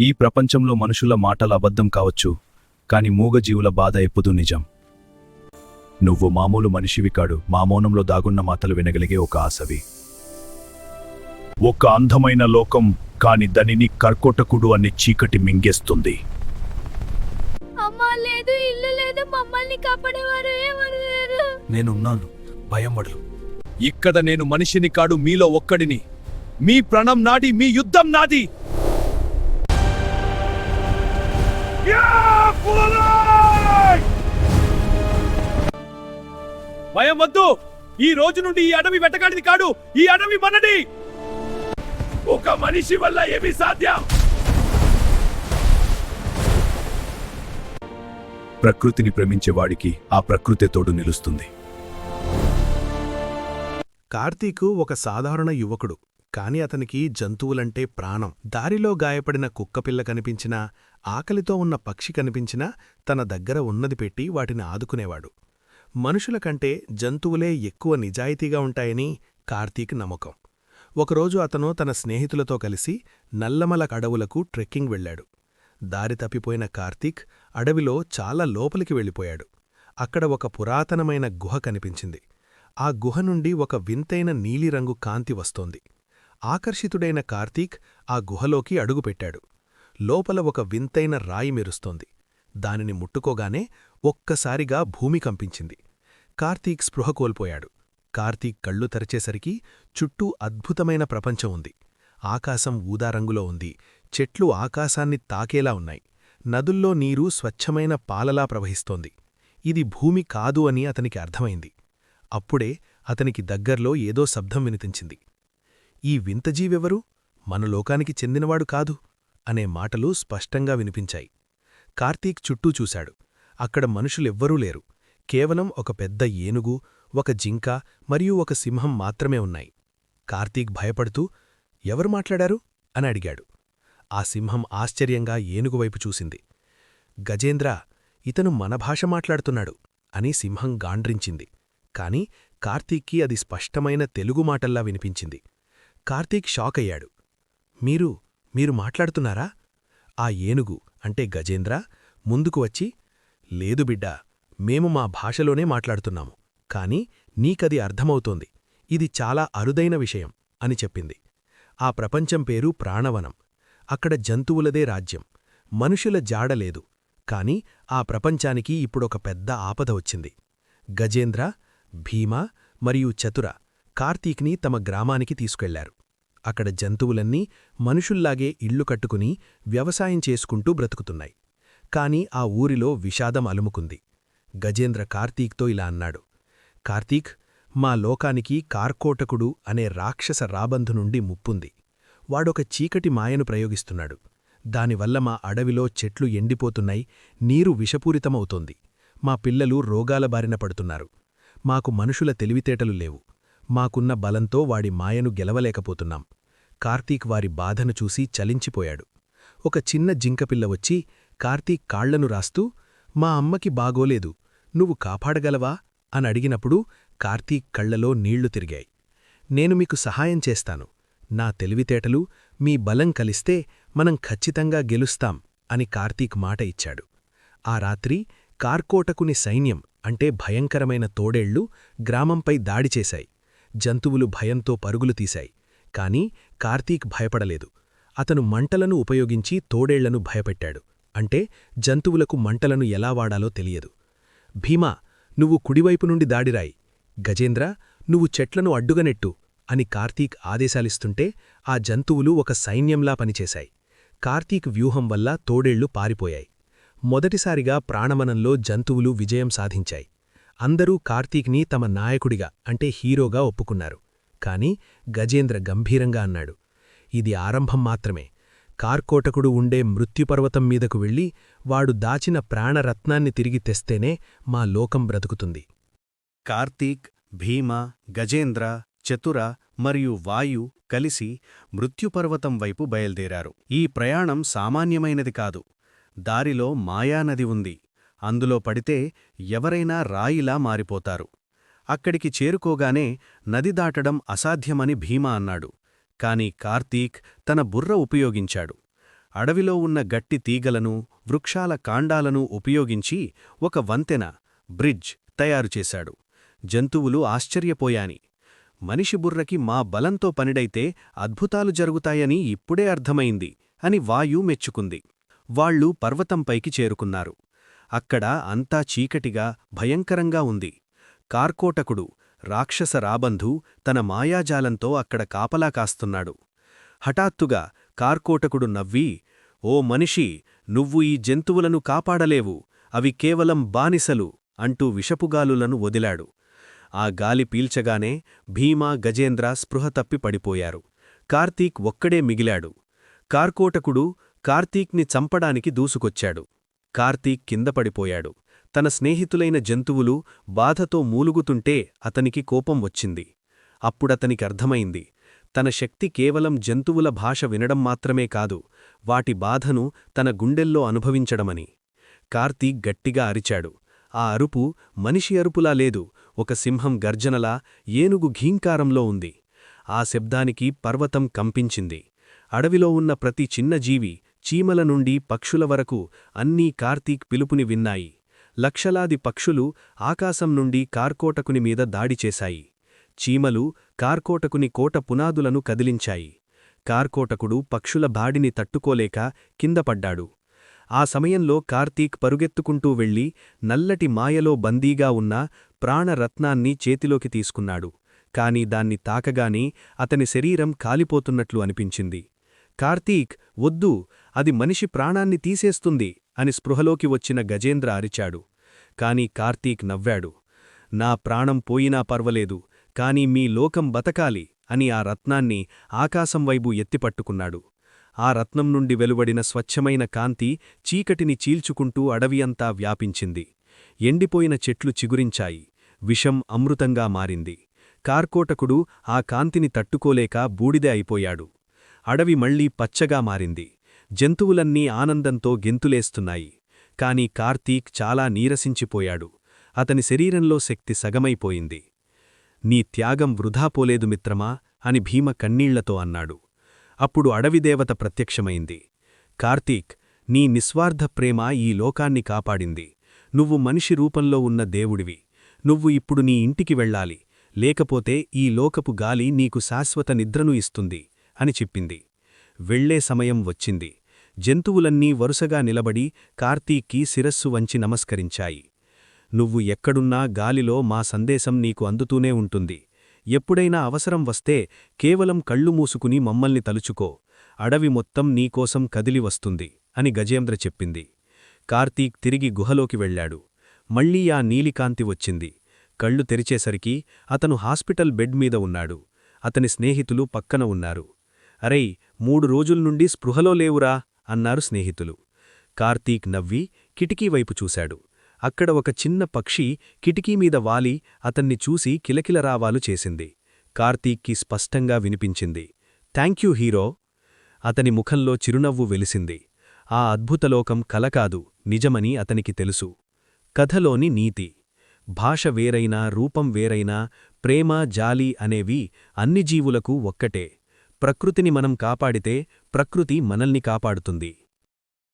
ఈ ప్రపంచంలో మనుషుల మాటల అబద్ధం కావచ్చు కాని మూగజీవుల బాధ ఎప్పుడూ నిజం. నువ్వు మామూలు మనిషివి కాడు మా మౌనంలో దాగున్న మాటలు వినగలిగే ఒక ఆశవి. ఒక అందమైన లోకం కాని దానిని కర్కోటకుడు అనే చీకటి మింగేస్తుంది. అమ్మ లేదు ఇల్లు లేదు మమ్మల్ని కాపాడేవారు ఎవరు లేరు? నేనున్నాను భయం వడలు ఇక్కడ నేను మనిషిని కాడు మీలో ఒక్కడిని. మీ ప్రాణం నాది మీ యుద్ధం నాది. భయం వద్దు! ఈ రోజు నుండి ఈ అడవి వెటకాడిది కాడు ఈ అడవి మనది! ఒక మనిషి వల్ల ఏమి సాధ్యం! ప్రకృతిని ప్రేమించే వాడికి ఆ ప్రకృతి తోడు నిలుస్తుంది. కార్తీకు ఒక సాధారణ యువకుడు. కాని అతనికి జంతువులంటే ప్రాణం. దారిలో గాయపడిన కుక్కపిల్ల కనిపించినా ఆకలితో ఉన్న పక్షి కనిపించినా తన దగ్గర ఉన్నది పెట్టి వాటిని ఆదుకునేవాడు. మనుషుల కంటే జంతువులే ఎక్కువ నిజాయితీగా ఉంటాయని కార్తీక్ నమ్మకం. ఒకరోజు అతను తన స్నేహితులతో కలిసి నల్లమల అడవులకు ట్రెక్కింగ్ వెళ్ళాడు. దారి తప్పిపోయిన కార్తీక్ అడవిలో చాలా లోపలికి వెళ్ళిపోయాడు. అక్కడ ఒక పురాతనమైన గుహ కనిపించింది. ఆ గుహ నుండి ఒక వింతైన నీలిరంగు కాంతి వస్తోంది. ఆకర్షితుడైన కార్తీక్ ఆ గుహలోకి అడుగుపెట్టాడు. లోపల ఒక వింతైన రాయి మెరుస్తోంది. దానిని ముట్టుకోగానే ఒక్కసారిగా భూమి కంపించింది. కార్తీక్ స్పృహ కోల్పోయాడు. కార్తీక్ కళ్ళు తెరచేసరికి చుట్టూ అద్భుతమైన ప్రపంచం ఉంది. ఆకాశం ఊదారంగులో ఉంది. చెట్లు ఆకాశాన్ని తాకేలా ఉన్నాయి. నదుల్లో నీరు స్వచ్ఛమైన పాలలా ప్రవహిస్తోంది. ఇది భూమి కాదు అని అతనికి అర్థమైంది. అప్పుడే అతనికి దగ్గర్లో ఏదో శబ్దం వినిపించింది. ఈ వింతజీవెవరు మన లోకానికి చెందినవాడు కాదు అనే మాటలు స్పష్టంగా వినిపించాయి. కార్తీక్ చుట్టూ చూశాడు. అక్కడ మనుషులెవ్వరూ లేరు. కేవలం ఒక పెద్ద ఏనుగు ఒక జింక మరియు ఒక సింహం మాత్రమే ఉన్నాయి. కార్తీక్ భయపడుతూ ఎవరు మాట్లాడారు? అని అడిగాడు. ఆ సింహం ఆశ్చర్యంగా ఏనుగువైపు చూసింది. గజేంద్ర ఇతను మన భాష మాట్లాడుతున్నాడు అని సింహం గాండ్రించింది. కాని కార్తీక్కి అది స్పష్టమైన తెలుగు మాటల్లా వినిపించింది. కార్తీక్ షాకయ్యాడు మీరు మీరు మాట్లాడుతున్నారా? ఆ ఏనుగు అంటే గజేంద్ర ముందుకు వచ్చి లేదు బిడ్డా మేము మా భాషలోనే మాట్లాడుతున్నాము కాని నీకది అర్థమవుతోంది ఇది చాలా అరుదైన విషయం అని చెప్పింది. ఆ ప్రపంచం పేరు ప్రాణవనం. అక్కడ జంతువులదే రాజ్యం మనుషుల జాడలేదు కాని ఆ ప్రపంచానికి ఇప్పుడొక పెద్ద ఆపద వచ్చింది. గజేంద్ర భీమ మరియు చతుర కార్తీక్ని తమ గ్రామానికి తీసుకెళ్ళారు. అక్కడ జంతువులన్నీ మనుషుల్లాగే ఇళ్ళు కట్టుకుని వ్యవసాయం చేసుకుంటూ బ్రతుకుతున్నాయి. కాని ఆ ఊరిలో విషాదం అలుముకుంది. గజేంద్ర కార్తీక్తో ఇలా అన్నాడు కార్తీక్ మా లోకానికి కార్కోటకుడు అనే రాక్షస రాబంధు నుండి ముప్పుంది. వాడొక చీకటి మాయను ప్రయోగిస్తున్నాడు. దానివల్ల మా అడవిలో చెట్లు ఎండిపోతున్నాయి నీరు విషపూరితమవుతోంది. మా పిల్లలు రోగాల బారిన పడుతున్నారు. మాకు మనుషుల తెలివితేటలు లేవు. మాకున్న బలంతో వాడి మాయను గెలవలేకపోతున్నాం. కార్తీక్ వారి బాధను చూసి చలించిపోయాడు. ఒక చిన్న జింకపిల్ల వచ్చి కార్తీక్ కాళ్ళను రాస్తూ మా అమ్మకి బాగోలేదు నువ్వు కాపాడగలవా? అని అడిగినప్పుడు కార్తీక్ కళ్ళలో నీళ్ళు తిరిగాయి. నేను మీకు సహాయం చేస్తాను. నా తెలివితేటలు మీ బలం కలిస్తే మనం ఖచ్చితంగా గెలుస్తాం అని కార్తీక్ మాట ఇచ్చాడు. ఆ రాత్రి కార్కోటకుని సైన్యం అంటే భయంకరమైన తోడేళ్ళు గ్రామంపై దాడి చేశాయి. జంతువులు భయంతో పరుగులు తీశాయి. కాని కార్తీక్ భయపడలేదు. అతను మంటలను ఉపయోగించి తోడేళ్ళను భయపెట్టాడు. అంటే జంతువులకు మంటలను ఎలా వాడాలో తెలియదు. భీమా నువ్వు కుడివైపు నుండి దాడిరాయి. గజేంద్ర నువ్వు చెట్లను అడ్డుగనెట్టు అని కార్తీక్ ఆదేశాలిస్తుంటే ఆ జంతువులు ఒక సైన్యంలా పనిచేశాయి. కార్తీక్ వ్యూహం వల్ల తోడేళ్ళు పారిపోయాయి. మొదటిసారిగా ప్రాణమనంలో జంతువులు విజయం సాధించాయి. అందరూ కార్తీక్ని తమ నాయకుడిగా అంటే హీరోగా ఒప్పుకున్నారు. కాని గజేంద్ర గంభీరంగా అన్నాడు ఇది ఆరంభం మాత్రమే. కార్కోటకుడు ఉండే మృత్యుపర్వతం మీదకు వెళ్ళి వాడు దాచిన ప్రాణరత్నాన్ని తిరిగి తెస్తేనే మా లోకం బ్రతుకుతుంది. కార్తీక్ భీమ గజేంద్ర చతుర మరియు వాయు కలిసి మృత్యుపర్వతం వైపు బయల్దేరారు. ఈ ప్రయాణం సామాన్యమైనది కాదు. దారిలో మాయానది ఉంది. అందులో పడితే ఎవరైనా రాయిలా మారిపోతారు. అక్కడికి చేరుకోగానే నది దాటడం అసాధ్యమని భీమా అన్నాడు. కాని కార్తీక్ తన బుర్ర ఉపయోగించాడు. అడవిలో ఉన్న గట్టి తీగలను వృక్షాల కాండాలను ఉపయోగించి ఒక వంతెన బ్రిడ్జ్ తయారుచేశాడు జంతువులు ఆశ్చర్యపోయాని. మనిషి బుర్రకి మా బలంతో పనిడైతే అద్భుతాలు జరుగుతాయని ఇప్పుడే అర్థమైంది అని వాయు మెచ్చుకుంది. వాళ్ళు పర్వతంపైకి చేరుకున్నారు. అక్కడ అంతా చీకటిగా భయంకరంగా ఉంది. కార్కోటకుడు రాక్షస రాబంధు తన మాయాజాలంతో అక్కడ కాపలా కాస్తున్నాడు. హఠాత్తుగా కార్కోటకుడు నవ్వి ఓ మనిషి నువ్వు ఈ జంతువులను కాపాడలేవు అవి కేవలం బానిసలు అంటూ విషపుగాలులను వదిలాడు. ఆ గాలి పీల్చగానే భీమా గజేంద్ర స్పృహ తప్పి పడిపోయారు. కార్తీక్ ఒక్కడే మిగిలాడు. కార్కోటకుడు కార్తీక్ని చంపడానికి దూసుకొచ్చాడు. కార్తీక్ కింద పడిపోయాడు. తన స్నేహితులైన జంతువులు బాధతో మూలుగుతుంటే అతనికి కోపం వచ్చింది. అప్పుడతనికి అర్థమైంది. తన శక్తి కేవలం జంతువుల భాష వినడం మాత్రమే కాదు వాటి బాధను తన గుండెల్లో అనుభవించడమని. కార్తీక్ గట్టిగా అరిచాడు. ఆ అరుపు మనిషి అరుపులా లేదు ఒక సింహం గర్జనలా ఏనుగు ఘీంకారంలో ఉంది. ఆ శబ్దానికి పర్వతం కంపించింది. అడవిలో ఉన్న ప్రతి చిన్న జీవి చీమల నుండి పక్షుల వరకు అన్నీ కార్తీక్ పిలుపుని విన్నాయి. లక్షలాది పక్షులు ఆకాశం నుండి కార్కోటకుని మీద దాడి చేశాయి. చీమలు కార్కోటకుని కోట పునాదులను కదిలించాయి. కార్కోటకుడు పక్షుల బాడిని తట్టుకోలేక కిందపడ్డాడు ఆ సమయంలో కార్తీక్ పరుగెత్తుకుంటూ వెళ్ళి నల్లటి మాయలో బందీగా ఉన్న ప్రాణరత్నాన్ని చేతిలోకి తీసుకున్నాడు. కాని దాన్ని తాకగానే అతని శరీరం కాలిపోతున్నట్లు అనిపించింది. కార్తీక్ వద్దు అది మనిషి ప్రాణాన్ని తీసేస్తుంది అని స్పృహలోకి వచ్చిన గజేంద్ర అరిచాడు. కాని కార్తీక్ నవ్వాడు. నా ప్రాణం పోయినా పర్వలేదు కాని మీ లోకం బతకాలి అని ఆ రత్నాన్ని ఆకాశం వైపు ఎత్తిపట్టుకున్నాడు. ఆ రత్నం నుండి వెలువడిన స్వచ్ఛమైన కాంతి చీకటిని చీల్చుకుంటూ అడవి అంతా వ్యాపించింది. ఎండిపోయిన చెట్లు చిగురించాయి. విషం అమృతంగా మారింది. కార్కోటకుడు ఆ కాంతిని తట్టుకోలేక బూడిదే అయిపోయాడు. అడవి మళ్ళీ పచ్చగా మారింది. జంతువులన్నీ ఆనందంతో గెంతులేస్తున్నాయి. కాని కార్తీక్ చాలా నీరసించిపోయాడు. అతని శరీరంలో శక్తి సగమైపోయింది. నీ త్యాగం వృధా పోలేదు మిత్రమా అని భీమ కన్నీళ్ళతో అన్నాడు. అప్పుడు అడవిదేవత ప్రత్యక్షమైంది. కార్తీక్ నీ నిస్వార్థ ప్రేమ ఈ లోకాన్ని కాపాడింది. నువ్వు మనిషి రూపంలో ఉన్న దేవుడివి. నువ్వు ఇప్పుడు నీ ఇంటికి వెళ్ళాలి. లేకపోతే ఈ లోకపు గాలి నీకు శాశ్వత నిద్రను ఇస్తుంది. అని చెప్పింది. వెళ్ళే సమయం వచ్చింది. జంతువులన్నీ వరుసగా నిలబడి కార్తీక్కి శిరస్సు వంచి నమస్కరించాయి. నువ్వు ఎక్కడున్నా గాలిలో మా సందేశం నీకు అందుతూనే ఉంటుంది. ఎప్పుడైనా అవసరం వస్తే కేవలం కళ్ళు మూసుకుని మమ్మల్ని తలుచుకో. అడవి మొత్తం నీకోసం కదిలి వస్తుంది అని గజేంద్ర చెప్పింది. కార్తీక్ తిరిగి గుహలోకి వెళ్ళాడు మళ్ళీ ఆ నీలికాంతి వచ్చింది. కళ్ళు తెరిచేసరికి అతను హాస్పిటల్ బెడ్ మీద ఉన్నాడు. అతని స్నేహితులు పక్కన ఉన్నారు. అరే మూడు రోజుల్నుండి స్పృహలో లేవురా అన్నారు స్నేహితులు. కార్తీక్ నవ్వి కిటికీవైపు చూశాడు. అక్కడ ఒక చిన్న పక్షి కిటికీమీద వాలి అతన్ని చూసి కిలకిలరావాలు చేసింది. కార్తీక్కి స్పష్టంగా వినిపించింది. Thank you hero. అతని ముఖంలో చిరునవ్వు వెలిసింది. ఆ అద్భుతలోకం కలకాదు నిజమని అతనికి తెలుసు. కథలోని నీతి. భాష వేరైనా రూపం వేరైనా ప్రేమ జాలి అనేవి అన్ని జీవులకు ఒక్కటే. ప్రకృతిని మనం కాపాడితే ప్రకృతి మనల్ని కాపాడుతుంది.